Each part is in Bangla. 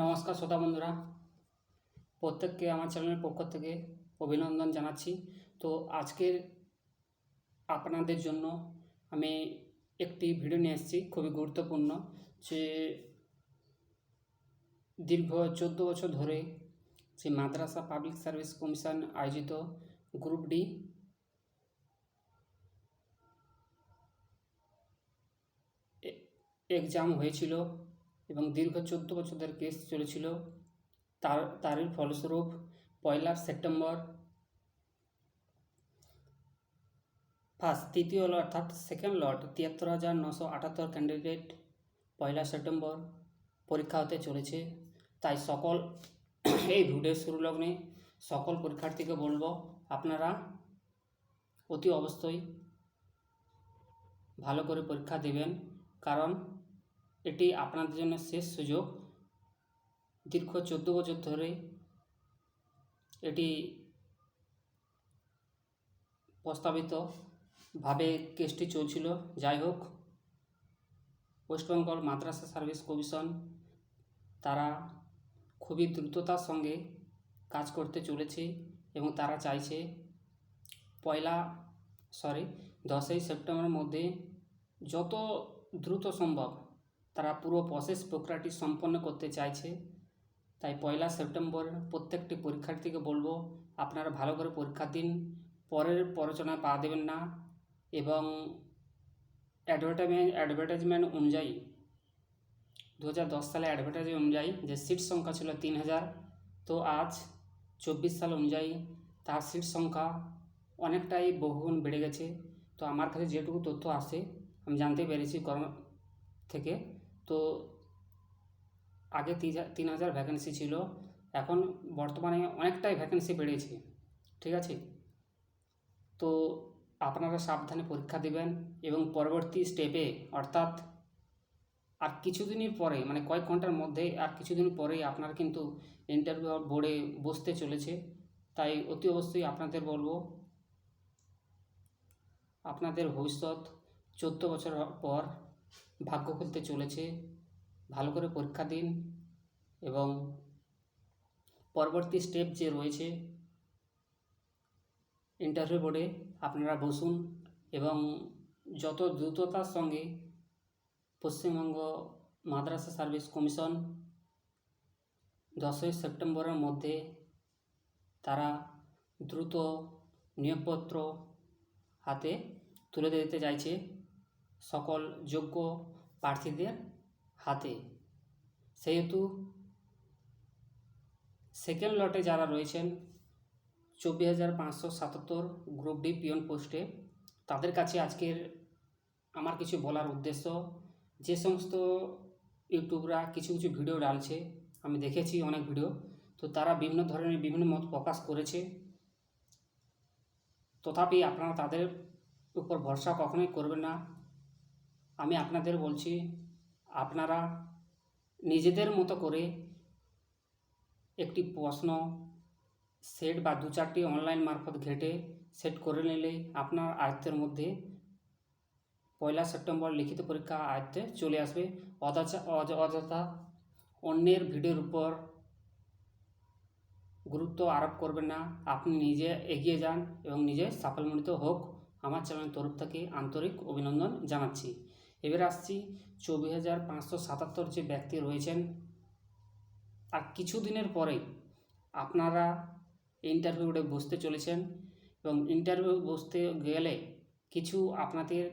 নমস্কার শ্রোতা বন্ধুরা। প্রত্যেককে আমার চ্যানেলের পক্ষ থেকে অভিনন্দন জানাচ্ছি। তো আজকের আপনাদের জন্য আমি একটি ভিডিও নিয়ে এসেছি, খুবই গুরুত্বপূর্ণ, যে দীর্ঘ চোদ্দ বছর ধরে যে মাদ্রাসা পাবলিক সার্ভিস কমিশন আয়োজিত গ্রুপ ডি এক্সাম হয়েছিল। এবং দীর্ঘ চোদ্দ বছর ধরে কেস চলেছিল। তার, তারই ফলস্বরূপ পয়লা সেপ্টেম্বর ফার্স্ট তৃতীয় লট অর্থাৎ সেকেন্ড লট তিয়াত্তর হাজার নশো আটাত্তর ক্যান্ডিডেট পয়লা সেপ্টেম্বর পরীক্ষা হতে চলেছে। তাই সকল এই ভিডিও শুরু লগ্নে সকল পরীক্ষার্থীকে বলব, আপনারা অতি অবশ্যই ভালো করে পরীক্ষা দেবেন। কারণ এটি আপনাদের জন্য শেষ সুযোগ। দীর্ঘ চোদ্দ বছর ধরে এটি প্রস্তাবিতভাবে কেসটি চলছিল। যাই হোক ওয়েস্টবেঙ্গল মাদ্রাসা সার্ভিস কমিশন তারা খুবই দ্রুততার সঙ্গে কাজ করতে চলেছে এবং তারা চাইছে পয়লা, সরি, দশই সেপ্টেম্বরের মধ্যে যত দ্রুত সম্ভব তারা পুরো প্রসেস প্রক্রিয়াটি সম্পন্ন করতে চাইছে। তাই পয়লা সেপ্টেম্বর প্রত্যেকটি পরীক্ষার্থীকে বলব, আপনারা ভালো করে পরীক্ষা দিন, পরের প্ররোচনায় পা দেবেন না এবং অ্যাডভার্টাইজমেন্ট অ্যাডভার্টাইজমেন্ট অনুযায়ী দু হাজার দশ সালে অ্যাডভার্টাইজ অনুযায়ী যে সিট সংখ্যা ছিল তিন হাজার তো আজ চব্বিশ সাল অনুযায়ী তার সিট সংখ্যা অনেকটাই বহুগুণ বেড়ে গেছে। তো আমার কাছে যেটুকু তথ্য আসে আমি জানতে পেরেছি গরম থেকে। তো আগে তিন হাজার ভ্যাকেন্সি ছিল। এখন বর্তমানে অনেকটাই ভ্যাকেন্সি বেড়েছে, ঠিক আছে? তো আপনারা সাবধানে পরীক্ষা দেবেন এবং পরবর্তী স্টেপে অর্থাৎ আর কিছুদিনের পরে মানে কয়েক ঘণ্টার মধ্যে আর কিছুদিন পরেই আপনার কিন্তু ইন্টারভিউ বোর্ডে বসতে চলেছে। তাই অতি অবশ্যই আপনাদের বলব, আপনাদের ভবিষ্যৎ চোদ্দ বছর পর ভাগ্য খুলতে চলেছে। ভালো করে পরীক্ষা দিন এবং পরবর্তী স্টেপ যে রয়েছে ইন্টারভিউ বোর্ডে আপনারা বসুন এবং যত দ্রুততার সঙ্গে পশ্চিমবঙ্গ মাদ্রাসা সার্ভিস কমিশন দশই সেপ্টেম্বরের মধ্যে তারা দ্রুত নিয়োগপত্র হাতে তুলে দিতে চাইছে। সকল যোগ্য প্রার্থীদের হাতে। সেহেতু সেকেন্ড লটে যারা রয়েছেন, চব্বিশ হাজার পাঁচশো সাতাত্তর গ্রুপ ডি পিয়ন পোস্টে, তাদের কাছে আজকের আমার কিছু বলার উদ্দেশ্য, যে সমস্ত ইউটিউবরা কিছু কিছু ভিডিও ডালছে, আমি দেখেছি অনেক ভিডিও, তো তারা বিভিন্ন ধরনের বিভিন্ন মত প্রকাশ করেছে। তথাপি আপনারা তাদের উপর ভরসা কখনোই করবেন না। আমি আপনাদের বলছি, আপনারা নিজেদের মতো করে একটি প্রশ্ন সেট বা দু চারটি অনলাইন মারফত ঘেটে সেট করে নিলে আপনার আয়ত্তের মধ্যে পয়লা সেপ্টেম্বর লিখিত পরীক্ষা আয়ত্তে চলে আসবে। অযথা অন্যের ভিডিওর উপর গুরুত্ব আরোপ করবেন না। আপনি নিজে এগিয়ে যান এবং নিজে সাফল্যমণ্ডিত হোক। আমার চ্যানেলের তরফ থেকে আন্তরিক অভিনন্দন জানাচ্ছি। এবার আসছি চব্বিশ হাজার পাঁচশো সাতাত্তর যে ব্যক্তি রয়েছেন, আর কিছু দিনের পরেই আপনারা ইন্টারভিউতে বসতে চলেছেন এবং ইন্টারভিউ বসতে গেলে কিছু আপনাদের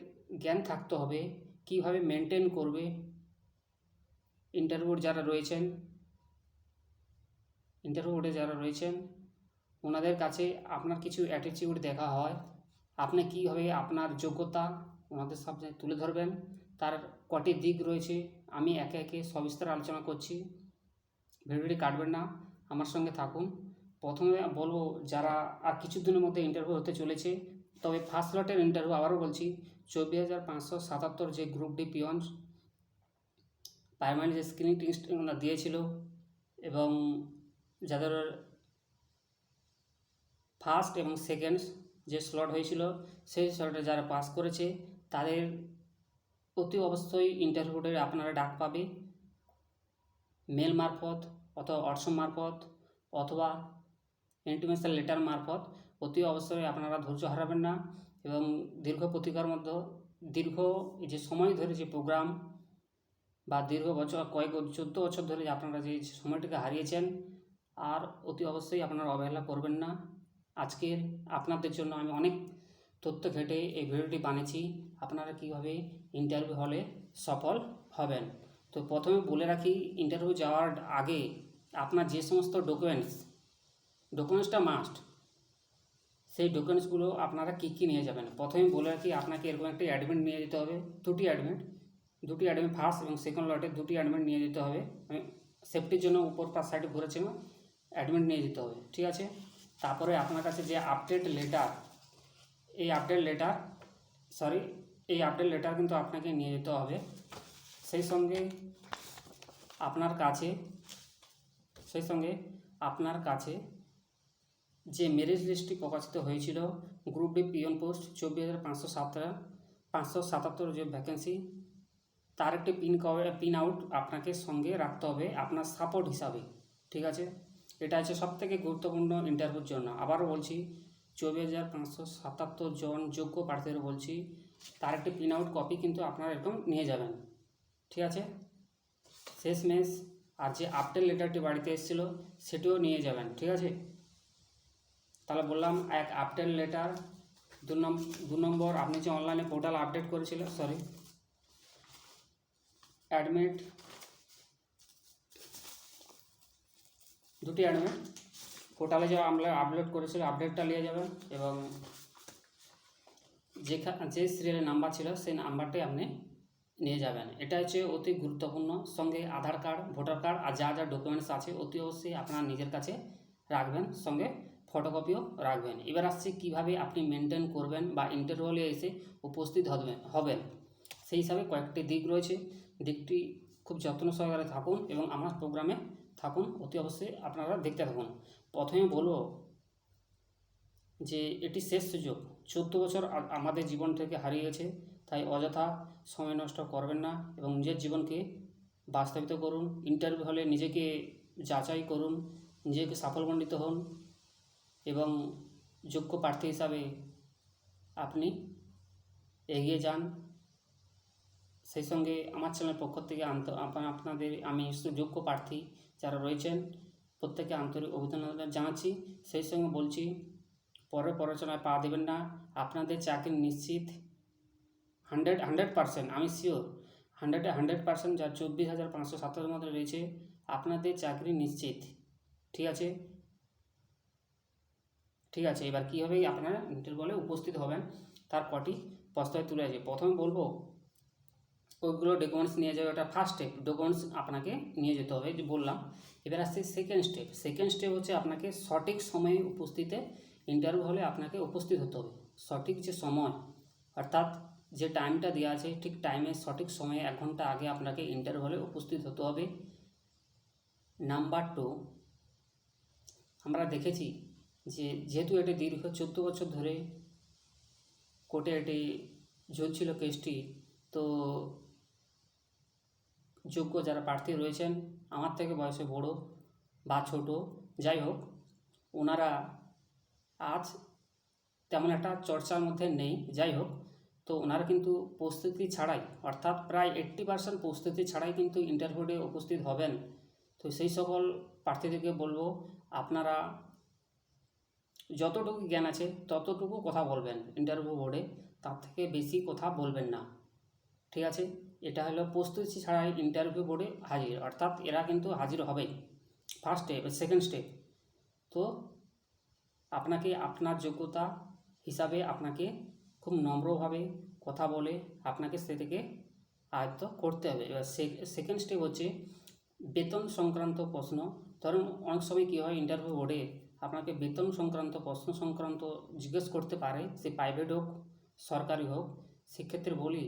জ্ঞান থাকতে হবে, কীভাবে মেনটেন করবে ইন্টারভিউ যারা রয়েছেন ইন্টারভিউতে যারা রয়েছেন, ওনাদের কাছে আপনার কিছু অ্যাটিটিউড দেখা হয়, আপনি কীভাবে আপনার যোগ্যতা ওনাদের সামনে তুলে ধরবেন। তার কটি দিক রয়েছে। আমি একে একে সবিস্তার আলোচনা করছি। ভিডিওটি কাটবেন না। আমার সঙ্গে থাকুন। প্রথমে বলব, যারা আর কিছুদিনের মধ্যে ইন্টারভিউ হতে চলেছে, তবে ফার্স্ট লটের ইন্টারভিউ আবারও বলছি, চব্বিশ হাজার পাঁচশো সাতাত্তর যে গ্রুপ ডি পিয়ন প্রাইমারি যে স্ক্রিনিং টেস্ট দিয়েছিল এবং যাদের ফার্স্ট এবং সেকেন্ড যে স্লট হয়েছিল, সেই স্লটে যারা পাস করেছে তাদের অতি অবশ্যই ইন্টারভিউতে আপনারা ডাক পাবে। মেল মারফত অথবা হোয়াটসঅ্যাপ মারফত অথবা ইন্টিমেশন লেটার মারফত অতি অবশ্যই আপনারা ধৈর্য হারাবেন না এবং দীর্ঘ প্রতিকার মধ্যে, দীর্ঘ যে সময় ধরে যে প্রোগ্রাম বা দীর্ঘ বছর, কয়েক চোদ্দ বছর ধরে আপনারা যে সময়টিকে হারিয়েছেন, আর অতি অবশ্যই আপনারা অবহেলা করবেন না। আজকের আপনাদের জন্য আমি অনেক তথ্য ঘেটে এই ভিডিওটি বানিয়েছি। আপনারা কীভাবে ইন্টারভিউ হলে সফল হবেন? তো প্রথমে বলে রাখি ইন্টারভিউ যাওয়ার আগে আপনার যে সমস্ত ডকুমেন্টস ডকুমেন্টসটা মাস্ট সেই ডকুমেন্টসগুলো আপনারা কী কী নিয়ে যাবেন? প্রথমে বলে রাখি, আপনাকে এরকম একটি অ্যাডমিট নিয়ে যেতে হবে, দুটি অ্যাডমিট দুটি অ্যাডমিট ফার্স্ট এবং সেকেন্ড লটে দুটি অ্যাডমিট নিয়ে যেতে হবে। সেফটির জন্য উপর পাশ সাইডে ঘুরেছিলাম অ্যাডমিট নিয়ে যেতে হবে, ঠিক আছে? তারপরে আপনার কাছে যে আপডেট লেটার এই আপডেট লেটার সরি এই আপডেট লেটার কিন্তু আপনাকে নিয়ে যেতে হবে। সেই সঙ্গে আপনার কাছে, সেই সঙ্গে আপনার কাছে যে মেরিট লিস্টটি প্রকাশিত হয়েছিল গ্রুপ ডি পিয়ন পোস্ট চব্বিশ হাজার পাঁচশো সাতটা পাঁচশো সাতাত্তর যে ভ্যাকেন্সি তার একটি পিন কভার পিন আউট আপনাকে সঙ্গে রাখতে হবে আপনার সাপোর্ট হিসাবে, ঠিক আছে? এটা হচ্ছে সব থেকে গুরুত্বপূর্ণ ইন্টারভিউর জন্য। আবারও বলছি চব্বিশ হাজার পাঁচশো সাতাত্তর জন যোগ্য প্রার্থীদের বলছি, তার একটি প্রিন্ট আউট কপি কিন্তু আপনারা এরকম নিয়ে যাবেন। ঠিক আছে? শেষমেশ আর যে আপডেট লেটারটি বাড়িতে এসেছিল, সেটিও নিয়ে যাবেন, ঠিক আছে? তাহলে বললাম, এক আপডেট লেটার দু নম্বর, আপনি যে অনলাইনে পোর্টাল আপডেট করেছিলেন সরি অ্যাডমিট দুটি অ্যাডমিট পোর্টালে যে আমরা আপলোড করেছিল আপডেটটা নিয়ে যাবেন এবং যেখা, যে সিরিয়ালের নাম্বার ছিল, সেই নাম্বারটি আপনি নিয়ে যাবেন। এটা হচ্ছে অতি গুরুত্বপূর্ণ। সঙ্গে আধার কার্ড ভোটার কার্ড আর যা যা ডকুমেন্টস আছে, অতি অবশ্যই আপনার নিজের কাছে রাখবেন। সঙ্গে ফটোকপিও রাখবেন। এবার আসছে কীভাবে আপনি মেনটেন করবেন বা ইন্টারভিউলে এসে উপস্থিত হবেন হবেন। সেই হিসাবে কয়েকটি দিক রয়েছে। দিকটি খুব যত্ন সহকারে থাকুন এবং আমার প্রোগ্রামে থাকুন। অতি অবশ্যই আপনারা দেখতে থাকুন। প্রথমে বলব যে এটি শেষ সুযোগ। চোদ্দ বছর আমাদের জীবন থেকে হারিয়ে গেছে তাই অযথা সময় নষ্ট করবেন না এবং নিজের জীবনকে বাস্তবিত করুন ইন্টারভিউ হলে নিজেকে যাচাই করুন, নিজেকে সাফল্যমণ্ডিত হন এবং যোগ্য প্রার্থী হিসাবে আপনি এগিয়ে যান। সেই সঙ্গে আমার চ্যানেলের পক্ষ থেকে আপনাদের, আমি যোগ্য প্রার্থী যারা রয়েছেন প্রত্যেকে আন্তরিক অভিনন্দন জানাচ্ছি। সেই সঙ্গে বলছি, পরে পড়াশোনায় পা দেবেন না। আপনাদের চাকরি নিশ্চিত হান্ড্রেড হান্ড্রেড পার্সেন্ট, আমি শিওর। হান্ড্রেডে, হান্ড্রেড পার্সেন্ট যার চব্বিশ হাজার পাঁচশো সাতাশের মধ্যে রয়েছে, আপনাদের চাকরি নিশ্চিত। ঠিক আছে? ঠিক আছে, এবার কীভাবে আপনারা ইন্টারভিউলে উপস্থিত হবেন, তার কটি প্রস্তাবে তুলে আছে প্রথমে বলব ওইগুলো ডকুমেন্টস নিয়ে যাবে, ওটা ফার্স্ট স্টেপ ডকুমেন্টস আপনাকে নিয়ে যেতে হবে যে বললাম। এবার আসছে সেকেন্ড স্টেপ সেকেন্ড স্টেপ হচ্ছে আপনাকে সঠিক সময়ে উপস্থিতে ইন্টারভিউ হলে আপনাকে উপস্থিত হতে হবে। সঠিক যে সময়, অর্থাৎ যে টাইমটা দেওয়া আছে, ঠিক টাইমে সঠিক সময়ে এক ঘণ্টা আগে আপনাকে ইন্টারভিউ হলে উপস্থিত হতে হবে। নাম্বার টু আমরা দেখেছি যে যেহেতু এটি দীর্ঘ চোদ্দ বছর ধরে কোর্টে এটি ঝুলছিল কেসটি তো যোগ্য যারা প্রার্থী রয়েছেন, আমার থেকে বয়সে বড় বা ছোট, যাই হোক, ওনারা আজ তেমন একটা চর্চার মধ্যে নেই, যাই হোক, তো ওনারা কিন্তু প্রস্তুতি ছাড়াই, অর্থাৎ প্রায় এইট্টি পার্সেন্ট প্রস্তুতি ছাড়াই কিন্তু ইন্টারভিউতে উপস্থিত হবেন। তো সেই সকল প্রার্থীদেরকে বলব, আপনারা যতটুকু জ্ঞান আছে, ততটুকু কথা বলবেন ইন্টারভিউ বোর্ডে তার থেকে বেশি কথা বলবেন না। ঠিক আছে? এটা হলো প্রস্তুতি ছাড়াই ইন্টারভিউ বোর্ডে হাজির, অর্থাৎ এরা কিন্তু হাজির হবেই। ফার্স্ট স্টেপ সেকেন্ড স্টেপ তো আপনাকে আপনার যোগ্যতা হিসাবে আপনাকে খুব নম্রভাবে কথা বলে আপনাকে সে থেকে আয়ত্ত করতে হবে। এবার সেকেন্ড স্টেপ হচ্ছে বেতন সংক্রান্ত প্রশ্ন। ধরুন অনেক সময় কী হয় ইন্টারভিউ বোর্ডে আপনাকে বেতন সংক্রান্ত প্রশ্ন সংক্রান্ত জিজ্ঞেস করতে পারে, সে প্রাইভেট হোক, সরকারি হোক, সেক্ষেত্রে বলি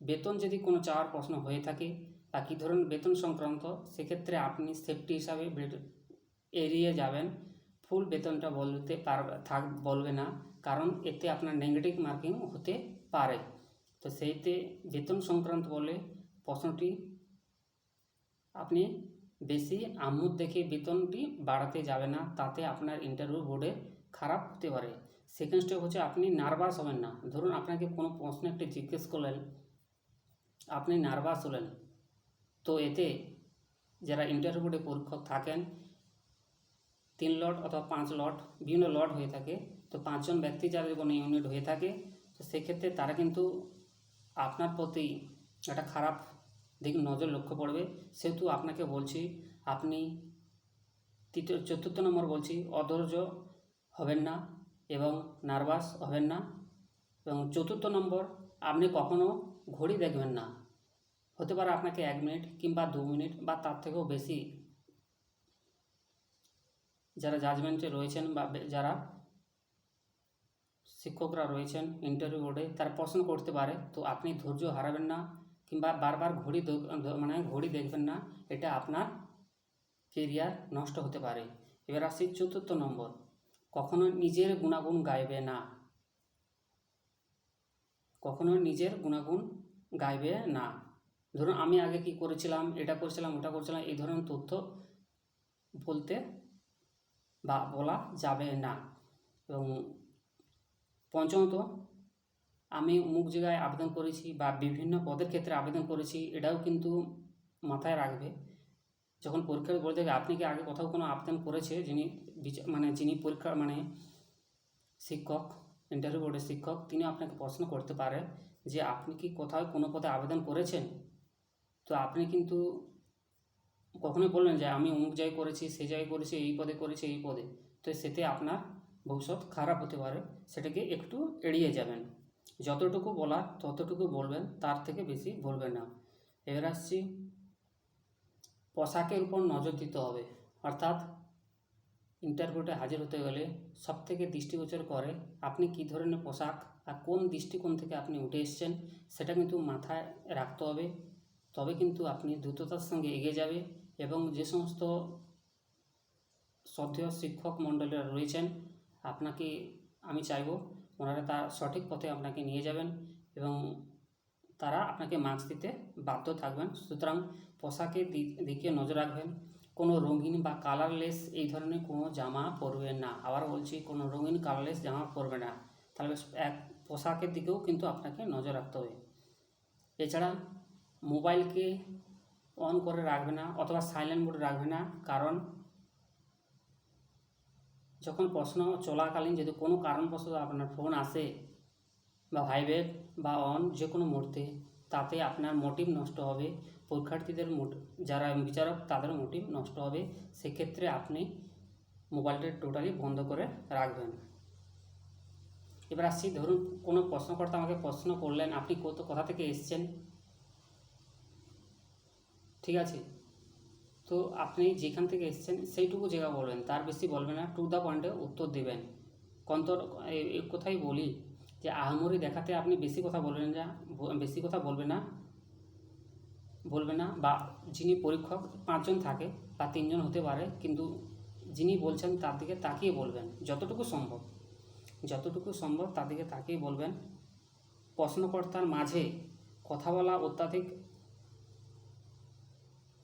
বেতন যদি কোনো চাওয়ার প্রশ্ন হয়ে থাকে বা কী ধরনের বেতন সংক্রান্ত, সেক্ষেত্রে আপনি সেফটি হিসাবে এড়িয়ে যাবেন। ফুল বেতনটা বলতে পার, থাক, বলবে না, কারণ এতে আপনার নেগেটিভ মার্কিং হতে পারে। তো সেইতে বেতন সংক্রান্ত বলে প্রশ্নটি আপনি বেশি আমোদ দেখে বেতনটি বাড়াতে যাবে না, তাতে আপনার ইন্টারভিউ বোর্ডে খারাপ হতে পারে। সেকেন্ড স্টেপ হচ্ছে আপনি নার্ভাস হবেন না। ধরুন আপনাকে কোনো প্রশ্ন একটি জিজ্ঞেস করলেন আপনি নার্ভাস হলেন। তো এতে যারা ইন্টারভিউ বোর্ডে পরীক্ষক থাকেন, তিন লট অথবা পাঁচ লট, বিভিন্ন লট হয়ে থাকে। তো পাঁচজন ব্যক্তি যাদের কোনো ইউনিট হয়ে থাকে, তো সেক্ষেত্রে তারা কিন্তু আপনার প্রতি একটা খারাপ দিক নজর লক্ষ্য পড়বে সেহেতু আপনাকে বলছি, আপনি তৃতীয়, চতুর্থ নম্বর বলছি, অধৈর্য হবেন না এবং নার্ভাস হবেন না। এবং চতুর্থ নম্বর, আপনি কখনো ঘড়ি দেখবেন না। হতে পারে আপনাকে এক মিনিট কিংবা দু মিনিট বা তার থেকেও বেশি যারা জাজমেন্টে রয়েছেন বা যারা শিক্ষকরা রয়েছেন ইন্টারভিউ বোর্ডে তারা প্রশ্ন করতে পারে, তো আপনি ধৈর্য হারাবেন না? কিংবা বারবার ঘড়ি মানে ঘড়ি দেখবেন না, এটা আপনার কেরিয়ার নষ্ট হতে পারে। এবার আসছি চতুর্থ নম্বর, কখনো নিজের গুণাগুণ গাইবে না। কখনো নিজের গুণাগুণ গাইবে? না। ধরুন আমি আগে কি করেছিলাম, এটা করেছিলাম, ওটা করেছিলাম, এই ধরনের তথ্য বলতে বা বলা যাবে না। এবং পঞ্চমত, আমি অমুক জায়গায় আবেদন করেছি বা বিভিন্ন পদের ক্ষেত্রে আবেদন করেছি, এটাও কিন্তু মাথায় রাখবে। যখন পরীক্ষা বলে দেবে আপনি কি আগে কোথাও কোনো আবেদন করেছে, যিনি মানে যিনি পরীক্ষা মানে শিক্ষক ইন্টারভিউ বোর্ডের শিক্ষক তিনি আপনাকে প্রশ্ন করতে পারে। যে আপনি কি কোথাও কোনো পদে আবেদন করেছেন? তো আপনি কিন্তু কখনোই বললেন যে আমি অমুক জায়গায় করেছি, সে জায়গায় করেছি, এই পদে করেছি, এই পদে। তো সেতে আপনার ভবিষ্যৎ খারাপ হতে পারে। সেটাকে একটু এড়িয়ে যাবেন। যতটুকু বলার, ততটুকু বলবেন, তার থেকে বেশি বলবেন না। এবার আসছি, পোশাকের উপর নজর দিতে হবে। অর্থাৎ ইন্টারভিউতে হাজির হতে গেলে সব থেকে দৃষ্টিগোচর করে আপনি কী ধরনের পোশাক আর কোন দৃষ্টিকোণ থেকে আপনি উঠে এসছেন, সেটা কিন্তু মাথায় রাখতে হবে। তবে কিন্তু আপনি দ্রুততার সঙ্গে এগিয়ে যাবে এবং যে সমস্ত শ্রদ্ধেয় শিক্ষক মণ্ডলীরা রয়েছেন, আপনাকে আমি চাইব ওনারা তার সঠিক পথে আপনাকে নিয়ে যাবেন এবং তারা আপনাকে মার্কস দিতে বাধ্য থাকবেন। সুতরাং পোশাকের দিকে নজর রাখবেন। কোনো রঙিন বা কালারলেস এই ধরনের কোনো জামা পরবেন না। আবার বলছি, কোনো রঙিন কালারলেস জামা পরবে না। তাহলে এক পোশাকের দিকেও কিন্তু আপনাকে নজর রাখতে হবে। এছাড়া মোবাইলকে অন করে রাখবে না অথবা সাইলেন্ট মোডে রাখবে না, কারণ যখন প্রশ্ন চলাকালীন যদি কোনো কারণবশত আপনার ফোন আসে বা ভাইব্রেট বা অন যে কোনো মুহূর্তে, তাতে আপনার মোটিভ নষ্ট হবে। পরীক্ষার্থীদের মোট যারা বিচারক, তাদের মোটিভ নষ্ট হবে। সেক্ষেত্রে আপনি মোবাইলটা টোটালি বন্ধ করে রাখবেন। এবার আসছি, ধরুন কোনো প্রশ্নকর্তা আমাকে প্রশ্ন করলেন, আপনি কত কোথা থেকে এসছেন? ঠিক আছে? তো আপনি যেখান থেকে এসছেন, সেইটুকু জায়গা বলবেন, তার বেশি বলবেন না টু দ্য পয়েন্টে উত্তর দেবেন। কন্ত এই কথাই বলি যে, আহামরি দেখাতে আপনি বেশি কথা বলবেন না বেশি কথা বলবে না বলবে না, বা যিনি পরীক্ষক, পাঁচজন থাকে, বা তিনজন হতে পারে, কিন্তু যিনি বলছেন তার দিকে তাকিয়ে বলবেন, যতটুকু সম্ভব। যতটুকু সম্ভব তাদেরকে তাকিয়ে বলবেন। প্রশ্নকর্তার মাঝে কথা বলা অত্যাধিক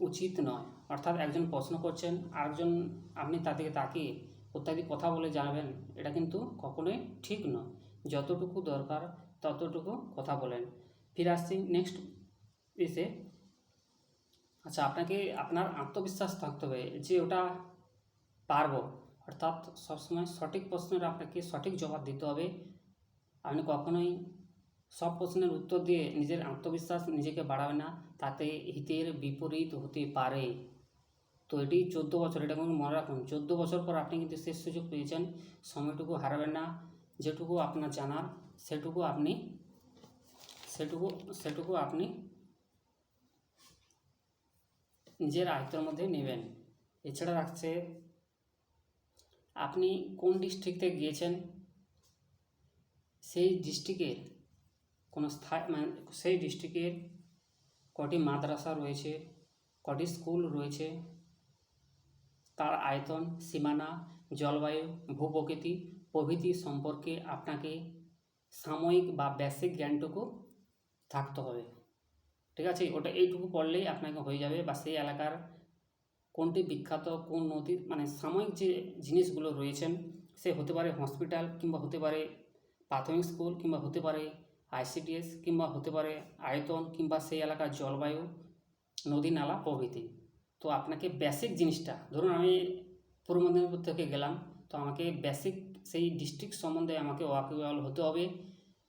উচিত নয়। অর্থাৎ একজন প্রশ্ন করছেন, আরেকজন, আপনি তাদেরকে তাকিয়ে অত্যাধিক কথা বলে জানাবেন, এটা কিন্তু কখনোই ঠিক নয়। যতটুকু দরকার ততটুকু কথা বলেন। ফিরে আসছি নেক্সট এসে আচ্ছা আপনাকে, আপনার আত্মবিশ্বাস থাকতে হবে যে ওটা পারব। অর্থাৎ সবসময় সঠিক প্রশ্নের আপনাকে সঠিক জবাব দিতে হবে। আপনি কখনোই সব প্রশ্নের উত্তর দিয়ে নিজের আত্মবিশ্বাস নিজেকে বাড়াবে না, তাতে হিতের বিপরীত হতে পারে। তো এটি চোদ্দ বছর, এটা কিন্তু মনে রাখুন, চোদ্দ বছর পর আপনি কিন্তু শেষ সুযোগ পেয়েছেন। সময়টুকু হারাবেন না, যেটুকু আপনার জানার, সেটুকু আপনি, সেটুকু সেটুকু আপনি নিজের আয়ত্তের মধ্যে নেবেন। এছাড়া রাখছে আপনি কোন ডিস্ট্রিক্ট গিয়েছেন? সেই ডিস্ট্রিক্টের কোনো স্থায়ী মানে সেই ডিস্ট্রিক্টের কটি মাদ্রাসা রয়েছে, কটি স্কুল রয়েছে? তার আয়তন, সীমানা, জলবায়ু, ভূপ্রকৃতি প্রভৃতি সম্পর্কে আপনাকে সাময়িক বা বেসিক জ্ঞানটুকু থাকতে হবে। ঠিক আছে? ওটা এইটুকু পড়লেই আপনাকে হয়ে যাবে বা সেই এলাকার কোনটি বিখ্যাত, কোন নদী মানে সাময়িক যে জিনিসগুলো রয়েছেন, সে হতে পারে হসপিটাল কিংবা হতে পারে প্রাথমিক স্কুল কিংবা হতে পারে আইসিডিএস কিংবা হতে পারে আয়তন কিংবা সেই এলাকার জলবায়ু, নদী নালা প্রভৃতি। তো আপনাকে বেসিক জিনিসটা, ধরুন আমি পূর্ব মেদিনীপুর থেকে গেলাম, তো আমাকে বেসিক সেই ডিস্ট্রিক্ট সম্বন্ধে আমাকে ওয়াকিবল হতে হবে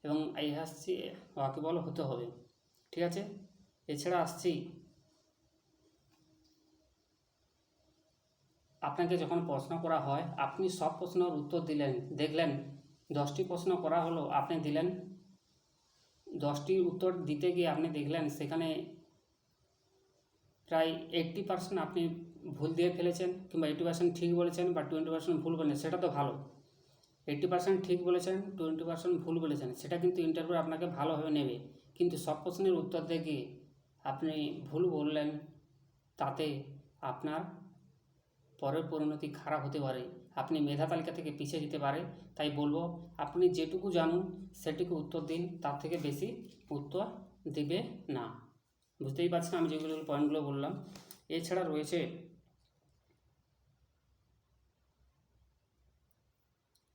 এবং এই আসছি ওয়াকিবল হতে হবে। ঠিক আছে? এছাড়া আসছি আপনাকে যখন প্রশ্ন করা হয়, আপনি সব প্রশ্নের উত্তর দিলেন, দেখলেন, দশটি প্রশ্ন করা হলো, আপনি দিলেন। দশটির উত্তর দিতে গিয়ে আপনি দেখলেন, সেখানে প্রায় এইট্টি পার্সেন্ট আপনি ভুল দিয়ে ফেলেছেন, কিংবা এইটি পার্সেন্ট ঠিক বলেছেন বা টোয়েন্টি পার্সেন্ট ভুল বলেছেন, সেটা তো ভালো। এইট্টি পার্সেন্ট ঠিক বলেছেন টোয়েন্টি পার্সেন্ট ভুল বলেছেন, সেটা কিন্তু ইন্টারভিউ আপনাকে ভালোভাবে নেবে। কিন্তু সব প্রশ্নের উত্তর দিয়ে আপনি ভুল বললেন, তাতে আপনার পরের পরিণতি খারাপ হতে পারে। আপনি মেধা তালিকা থেকে পিছিয়ে যেতে পারে। তাই বলব, আপনি যেটুকু জানুন, সেটুকু উত্তর দিন। তার থেকে বেশি উত্তর দেবে না। বুঝতেই পারছেন আমি যেগুলো পয়েন্টগুলো বললাম। এছাড়া রয়েছে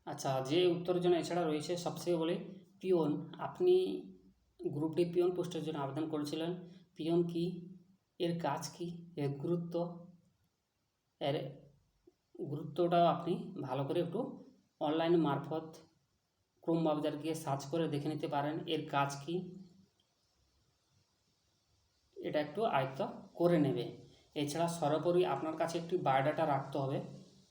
আচ্ছা যে উত্তরের জন্য এছাড়া রয়েছে সবথেকে বলে পিওন। আপনি গ্রুপ ডি পিওন পোস্টের জন্য আবেদন করেছিলেন। পিওন কি? এর কাজ কি? এর গুরুত্ব এর গুরুত্বটাও আপনি ভালো করে একটু অনলাইন মারফত ক্রোম ব্রাউজার গিয়ে সার্চ করে দেখে নিতে পারেন। এর কাজ কি? এটা একটু আয়ত্ত করে নেবে। এছাড়া সর্বোপরি আপনার কাছে একটি বায়োডাটা রাখতে হবে।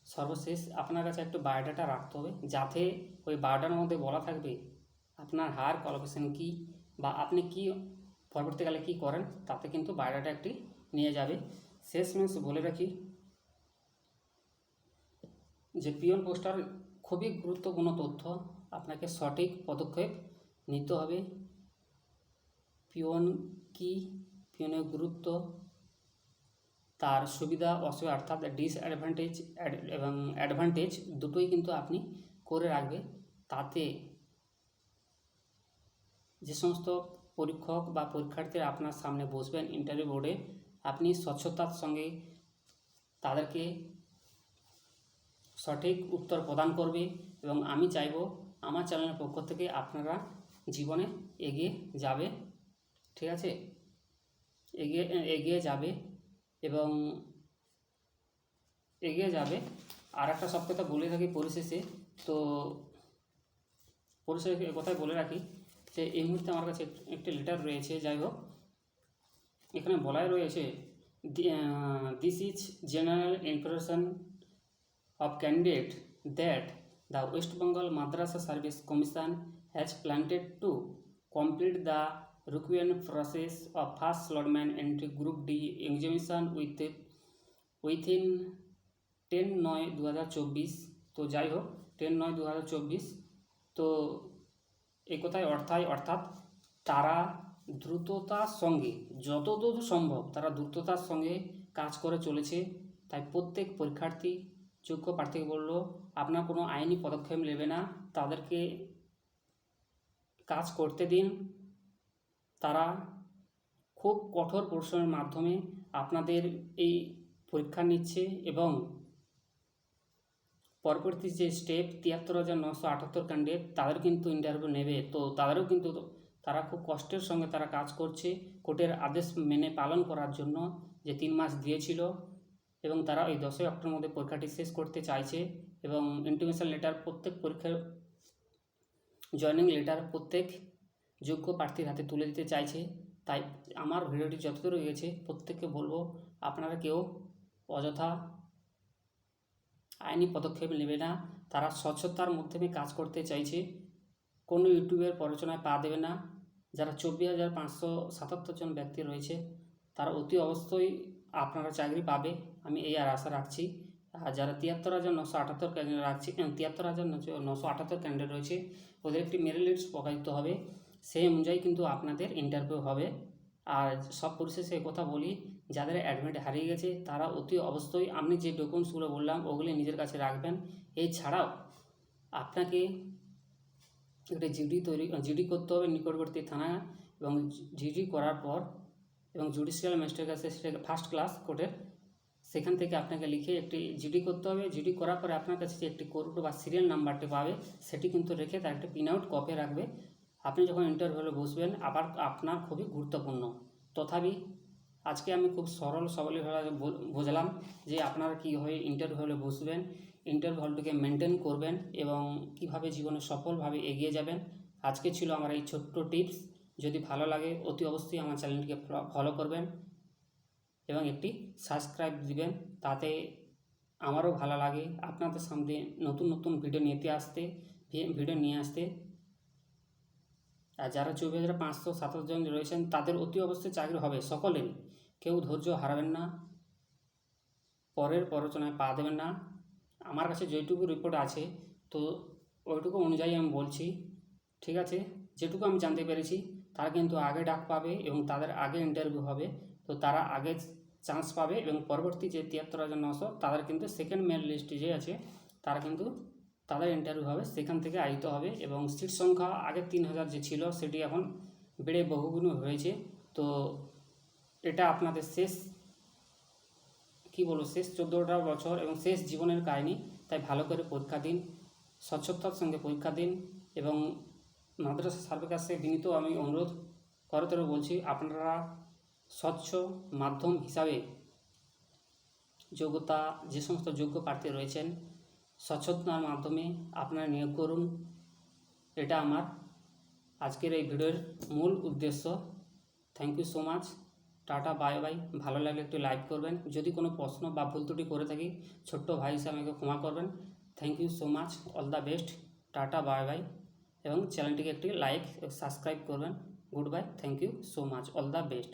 সর্বশেষ আপনার কাছে একটু বায়োডাটা রাখতে হবে যাতে ওই বায়োডাটার মধ্যে বলা থাকবে আপনার হায়ার কোয়ালিফিকেশন কী বা আপনি কি পরবর্তীকালে কি করেন, তাতে কিন্তু বায়োডাটা একটি নিয়ে যাবে। শেষ শেষমেশ বলে রাখি যে পিওন পোস্টার খুবই গুরুত্বপূর্ণ তথ্য, আপনাকে সঠিক পদক্ষেপ নিতে হবে। পিওন কি? পিওনের গুরুত্ব, তার সুবিধা, অসুবিধা অর্থাৎ ডিসঅ্যাডভান্টেজ এবং অ্যাডভান্টেজ দুটোই কিন্তু আপনি করে রাখবে। তাতে যে সমস্ত পরীক্ষক বা পরীক্ষার্থীরা আপনার সামনে বসবেন ইন্টারভিউ বোর্ডে আপনি স্বচ্ছতার সঙ্গে তাদেরকে সঠিক উত্তর প্রদান করবে এবং আমি চাইব আমার চ্যানেলের পক্ষ থেকে আপনারা জীবনে এগিয়ে যাবে, ঠিক আছে? এগিয়ে এগিয়ে যাবে এবং এগিয়ে যাবে। আর একটা সব কথা বলে থাকি পরিশেষে। তো পরিশেষে কথাই বলে রাখি যে, এই মুহূর্তে আমার কাছে একটি লেটার রয়েছে, যাই হোক। এখানে বলাই রয়েছে this is general information of candidate that the West Bengal Madrasa Service Commission has planned to complete the required process of first slotman entry group D examination with within ten নয় দু তো যাই হোক টেন নয় দু তো এই কথায় অর্থায় অর্থাৎ তারা দ্রুততার সঙ্গে যতদূর সম্ভব তারা দ্রুততার সঙ্গে কাজ করে চলেছে তাই প্রত্যেক পরীক্ষার্থী যোগ্য প্রার্থীকে বলল, আপনার কোনো আইনি পদক্ষেপ নেবে না, তাদেরকে কাজ করতে দিন। তারা খুব কঠোর পরিশ্রমের মাধ্যমে আপনাদের এই পরীক্ষা নিচ্ছে এবং পরবর্তী যে স্টেপ, তিয়াত্তর হাজার নশো আটাত্তর ক্যান্ডিডেট তাদের কিন্তু ইন্টারভিউ নেবে। তো তাদেরও কিন্তু তারা খুব কষ্টের সঙ্গে তারা কাজ করছে। কোর্টের আদেশ মেনে পালন করার জন্য যে তিন মাস দিয়েছিল এবং তারা ওই দশই অক্টোবর মধ্যে পরীক্ষাটি শেষ করতে চাইছে এবং ইন্টিমেশন লেটার প্রত্যেক পরীক্ষার জয়নিং লেটার প্রত্যেক যোগ্য প্রার্থীর হাতে তুলে দিতে চাইছে। তাই আমার ভিডিওটি যতদূর গেছে প্রত্যেককে বলব, আপনারা কেউ অযথা আইনি পদক্ষেপ নেবে না। তারা স্বচ্ছতার মাধ্যমে কাজ করতে চাইছে। কোনো ইউটিউবের প্ররোচনায় পা দেবে না। যারা চব্বিশ হাজার পাঁচশো সাতাত্তর জন ব্যক্তি রয়েছে, তারা অতি অবশ্যই আপনারা চাকরি পাবে, আমি এই আর আশা রাখছি। আর যারা তিয়াত্তর হাজার নশো আটাত্তর ক্যান্ডিডেট রাখছি তিয়াত্তর হাজার নশো আটাত্তর ক্যান্ডিডেট রয়েছে, ওদের একটি মেরিট লিস্ট প্রকাশিত হবে। সেই অনুযায়ী কিন্তু আপনাদের ইন্টারভিউ হবে। আর সব পরিশেষে কথা বলি, যাদের অ্যাডমিট হারিয়ে গেছে, তারা অতি অবশ্যই আপনি যে ডকুমেন্টসগুলো বললাম, ওগুলি নিজের কাছে রাখবেন। এছাড়াও আপনাকে একটা জিডি তৈরি জিডি করতে হবে নিকটবর্তী থানা এবং জিডি করার পর এবং জুডিশিয়াল ম্যাজিস্ট্রেট আছে, সেটা ফার্স্ট ক্লাস কোর্টের সেখান থেকে আপনাকে লিখে একটি জিডি করতে হবে। জিডি করার পরে আপনার কাছে যে একটি কোড বা সিরিয়াল নাম্বারটি পাবে, সেটি কিন্তু রেখে তার একটা প্রিন্ট আউট কপি রাখবে। আপনি যখন ইন্টারভিউয়ে বসবেন, আবার আপনার খুবই গুরুত্বপূর্ণ। তথাপি আজকে আমি খুব সরল সবলীভাবে বোঝালাম যে আপনারা কীভাবে ইন্টারভিউ বসবেন ইন্টারভিউ হলটিকে মেনটেন করবেন এবং কীভাবে জীবনে সফলভাবে এগিয়ে যাবেন। আজকে ছিল আমার এই ছোট্ট টিপস যদি ভালো লাগে অতি অবশ্যই আমার চ্যানেলটিকে ফলো করবেন এবং একটি সাবস্ক্রাইব দিবেন। তাতে আমারও ভালো লাগে আপনাদের সামনে নতুন নতুন ভিডিও নিতে আসতে ভিডিও নিয়ে আসতে। আর যারা চব্বিশ হাজার পাঁচশো সাতাশ জন রয়েছেন, তাদের অতি অবশ্যই চাকরি হবে সকলেরই কেউ ধৈর্য হারাবেন না। পরের প্ররোচনায় পা দেবেন না। আমার কাছে যেটুকু রিপোর্ট আছে, তো ওইটুকু অনুযায়ী আমি বলছি। ঠিক আছে? যেটুকু আমি জানতে পেরেছি তারা কিন্তু আগে ডাক পাবে এবং তাদের আগে ইন্টারভিউ হবে। তো তারা আগে চান্স পাবে এবং পরবর্তী যে তিয়াত্তর হাজার নশো, তাদের কিন্তু সেকেন্ড মেল লিস্টে যে আছে, তারা কিন্তু তাদের ইন্টারভিউ হবে, সেখান থেকে আয়িত হবে এবং সিট সংখ্যা আগে তিন হাজার যে ছিল, সেটি এখন বেড়ে বহুগুণ হয়েছে। তো এটা আপনাদের শেষ, কি বলব, শেষ চোদ্দোটা বছর এবং শেষ জীবনের কাহিনী। তাই ভালো করে পরীক্ষা দিন, স্বচ্ছতার সঙ্গে পরীক্ষা দিন এবং মাদ্রাসা সার্ভের কাছে বিনীত আমি অনুরোধ করতে বলছি আপনারা স্বচ্ছ মাধ্যম হিসাবে যোগ্যতা, যে সমস্ত যোগ্য প্রার্থী রয়েছেন স্বচ্ছতার মাধ্যমে আপনারা নিয়োগ করুন। এটা আমার আজকের এই ভিডিওর মূল উদ্দেশ্য। Thank you so much tata bye bye ভালো লাগলে একটু লাইক করবেন। যদি কোনো প্রশ্ন বা ভুল ত্রুটি করে থাকি, ছোট্ট ভাই হিসেবে আমাকে ক্ষমা করবেন। Thank you so much all the best tata bye bye এবং চ্যানেলটিকে একটি লাইক সাবস্ক্রাইব করবেন good bye thank you so much all the best